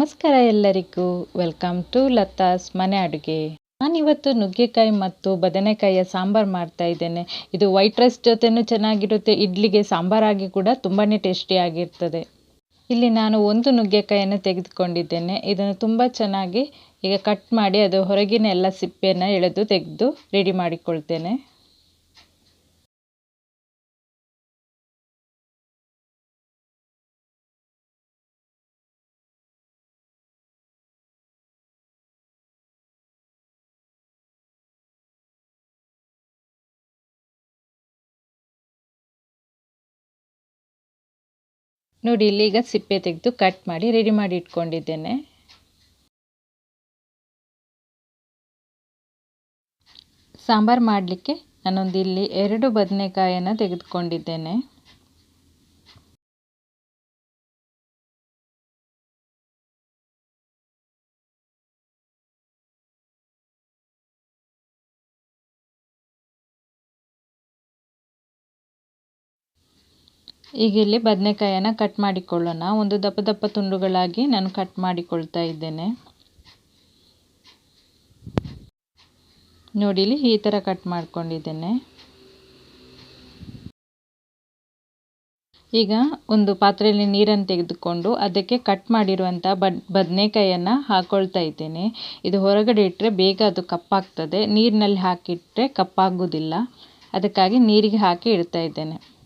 ನಮಸ್ಕಾರ ಎಲ್ಲರಿಗೂ. Welcome to Latha's ಮನೆ ಅಡುಗೆ. ನಾನಿವತ್ತು ನುಗ್ಗೆಕಾಯಿ ಮತ್ತು ಬದನೆಕಾಯಿಯ ಸಾಂಬಾರು ಮಾಡ್ತಾ ಇದ್ದೇನೆ. ಇದು ವೈಟ್ ರೈಸ್ ಜೊತೆನೂ ಚೆನ್ನಾಗಿರುತ್ತೆ. ಇಡ್ಲಿಗೆ ಸಾಂಬಾರಾಗಿ ಕೂಡ ತುಂಬಾ ಟೇಸ್ಟಿಯಾಗಿರ್ತದೆ ಇಲ್ಲಿ ನಾನು ಒಂದು ನುಗ್ಗೆಕಾಯಿಯನ್ನು ತೆಗೆದುಕೊಂಡಿದ್ದೇನೆ. ಇದನ್ನು ತುಂಬ ಚೆನ್ನಾಗಿ ಈಗ ಕಟ್ ಮಾಡಿ ಅದು ಹೊರಗಿನ ಎಲ್ಲ ಸಿಪ್ಪೆಯನ್ನು ಎಳೆದು ತೆಗೆದು ರೆಡಿ ಮಾಡಿಕೊಳ್ತೇನೆ. ನೋಡಿ, ಇಲ್ಲಿ ಈಗ ಸಿಪ್ಪೆ ತೆಗೆದು ಕಟ್ ಮಾಡಿ ರೆಡಿ ಮಾಡಿ ಇಟ್ಕೊಂಡಿದ್ದೇನೆ. ಸಾಂಬಾರು ಮಾಡಲಿಕ್ಕೆ ನಾನೊಂದು ಇಲ್ಲಿ ಎರಡು ಬದನೆಕಾಯನ್ನು ತೆಗೆದುಕೊಂಡಿದ್ದೇನೆ. ಈಗ ಇಲ್ಲಿ ಬದನೆಕಾಯನ್ನು ಕಟ್ ಮಾಡಿಕೊಳ್ಳೋಣ. ಒಂದು ದಪ್ಪ ದಪ್ಪ ತುಂಡುಗಳಾಗಿ ನಾನು ಕಟ್ ಮಾಡಿಕೊಳ್ತಾ ಇದ್ದೇನೆ. ನೋಡಿ, ಇಲ್ಲಿ ಈ ಥರ ಕಟ್ ಮಾಡ್ಕೊಂಡಿದ್ದೇನೆ. ಈಗ ಒಂದು ಪಾತ್ರೆಯಲ್ಲಿ ನೀರನ್ನು ತೆಗೆದುಕೊಂಡು ಅದಕ್ಕೆ ಕಟ್ ಮಾಡಿರುವಂಥ ಬದ್, ಬದನೆಕಾಯನ್ನು ಹಾಕ್ಕೊಳ್ತಾ ಇದ್ದೇನೆ. ಇದು ಹೊರಗಡೆ ಇಟ್ಟರೆ ಬೇಗ ಅದು ಕಪ್ಪಾಗ್ತದೆ. ನೀರಿನಲ್ಲಿ ಹಾಕಿಟ್ಟರೆ ಕಪ್ಪಾಗೋದಿಲ್ಲ. ಅದಕ್ಕಾಗಿ ನೀರಿಗೆ ಹಾಕಿ ಇಡ್ತಾ ಇದ್ದೇನೆ.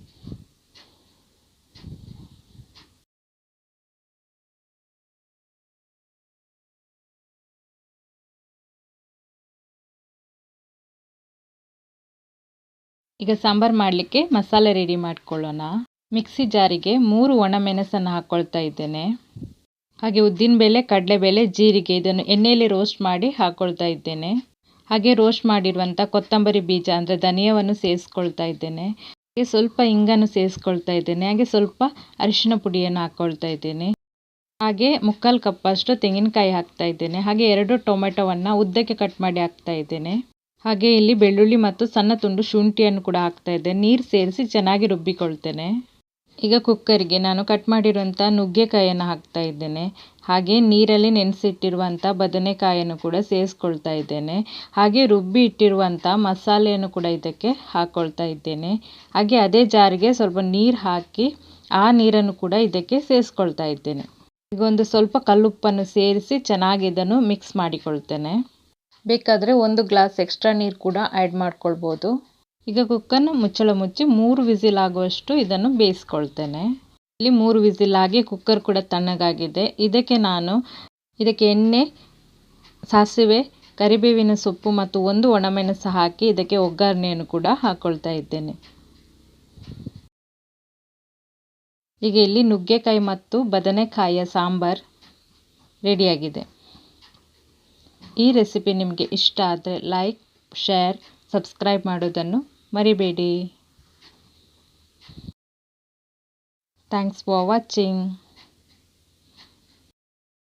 ಈಗ ಸಾಂಬಾರು ಮಾಡಲಿಕ್ಕೆ ಮಸಾಲೆ ರೆಡಿ ಮಾಡ್ಕೊಳ್ಳೋಣ. ಮಿಕ್ಸಿ ಜಾರಿಗೆ ಮೂರು ಒಣಮೆಣಸನ್ನು ಹಾಕ್ಕೊಳ್ತಾ ಇದ್ದೇನೆ. ಹಾಗೆ ಉದ್ದಿನಬೇಳೆ ಕಡಲೆಬೇಳೆ ಜೀರಿಗೆ ಇದನ್ನು ಎಣ್ಣೆಯಲ್ಲಿ ರೋಸ್ಟ್ ಮಾಡಿ ಹಾಕ್ಕೊಳ್ತಾ ಇದ್ದೇನೆ. ಹಾಗೆ ರೋಸ್ಟ್ ಮಾಡಿರುವಂಥ ಕೊತ್ತಂಬರಿ ಬೀಜ ಅಂದರೆ ಧನಿಯವನ್ನು ಸೇರಿಸ್ಕೊಳ್ತಾ ಇದ್ದೇನೆ. ಹಾಗೆ ಸ್ವಲ್ಪ ಇಂಗನ್ನು ಸೇರಿಸ್ಕೊಳ್ತಾ ಇದ್ದೇನೆ. ಹಾಗೆ ಸ್ವಲ್ಪ ಅರಿಶಿನ ಪುಡಿಯನ್ನು ಹಾಕ್ಕೊಳ್ತಾ ಇದ್ದೇನೆ. ಹಾಗೆ ಮುಕ್ಕಾಲು ಕಪ್ಪಷ್ಟು ತೆಂಗಿನಕಾಯಿ ಹಾಕ್ತಾ ಇದ್ದೇನೆ. ಹಾಗೆ ಎರಡು ಟೊಮೆಟೊವನ್ನು ಉದ್ದಕ್ಕೆ ಕಟ್ ಮಾಡಿ ಹಾಕ್ತಾ ಇದ್ದೇನೆ. ಹಾಗೆ ಇಲ್ಲಿ ಬೆಳ್ಳುಳ್ಳಿ ಮತ್ತು ಸಣ್ಣ ತುಂಡು ಶುಂಠಿಯನ್ನು ಕೂಡ ಹಾಕ್ತಾ ಇದ್ದೆ. ನೀರು ಸೇರಿಸಿ ಚೆನ್ನಾಗಿ ರುಬ್ಬಿಕೊಳ್ತೇನೆ. ಈಗ ಕುಕ್ಕರಿಗೆ ನಾನು ಕಟ್ ಮಾಡಿರುವಂಥ ನುಗ್ಗೆಕಾಯನ್ನು ಹಾಕ್ತಾ ಇದ್ದೇನೆ. ಹಾಗೆ ನೀರಲ್ಲಿ ನೆನೆಸಿಟ್ಟಿರುವಂಥ ಬದನೆಕಾಯನ್ನು ಕೂಡ ಸೇರಿಸ್ಕೊಳ್ತಾ ಇದ್ದೇನೆ. ಹಾಗೆ ರುಬ್ಬಿ ಇಟ್ಟಿರುವಂಥ ಮಸಾಲೆಯನ್ನು ಕೂಡ ಇದಕ್ಕೆ ಹಾಕ್ಕೊಳ್ತಾ ಇದ್ದೇನೆ. ಹಾಗೆ ಅದೇ ಜಾರಿಗೆ ಸ್ವಲ್ಪ ನೀರು ಹಾಕಿ ಆ ನೀರನ್ನು ಕೂಡ ಇದಕ್ಕೆ ಸೇರಿಸ್ಕೊಳ್ತಾ ಇದ್ದೇನೆ. ಈಗ ಒಂದು ಸ್ವಲ್ಪ ಕಲ್ಲುಪ್ಪನ್ನು ಸೇರಿಸಿ ಚೆನ್ನಾಗಿ ಇದನ್ನು ಮಿಕ್ಸ್ ಮಾಡಿಕೊಳ್ತೇನೆ. ಬೇಕಾದರೆ ಒಂದು ಗ್ಲಾಸ್ ಎಕ್ಸ್ಟ್ರಾ ನೀರು ಕೂಡ ಆ್ಯಡ್ ಮಾಡ್ಕೊಳ್ಬೋದು. ಈಗ ಕುಕ್ಕರ್ನ ಮುಚ್ಚಳ ಮುಚ್ಚಿ ಮೂರು ವಿಸಿಲ್ ಆಗುವಷ್ಟು ಇದನ್ನು ಬೇಯಿಸ್ಕೊಳ್ತೇನೆ. ಇಲ್ಲಿ ಮೂರು ವಿಸಿಲ್ ಆಗಿ ಕುಕ್ಕರ್ ಕೂಡ ತಣ್ಣಗಾಗಿದೆ. ಇದಕ್ಕೆ ನಾನು, ಇದಕ್ಕೆ ಎಣ್ಣೆ, ಸಾಸಿವೆ, ಕರಿಬೇವಿನ ಸೊಪ್ಪು ಮತ್ತು ಒಂದು ಒಣಮೆಣಸು ಹಾಕಿ ಇದಕ್ಕೆ ಒಗ್ಗರಣೆಯನ್ನು ಕೂಡ ಹಾಕ್ಕೊಳ್ತಾ ಇದ್ದೇನೆ. ಈಗ ಇಲ್ಲಿ ನುಗ್ಗೆಕಾಯಿ ಮತ್ತು ಬದನೆಕಾಯಿಯ ಸಾಂಬಾರ್ ರೆಡಿಯಾಗಿದೆ. ಈ ರೆಸಿಪಿ ನಿಮಗೆ ಇಷ್ಟ ಆದರೆ ಲೈಕ್ ಶೇರ್ ಸಬ್ಸ್ಕ್ರೈಬ್ ಮಾಡೋದನ್ನು ಮರಿಬೇಡಿ. Thanks for watching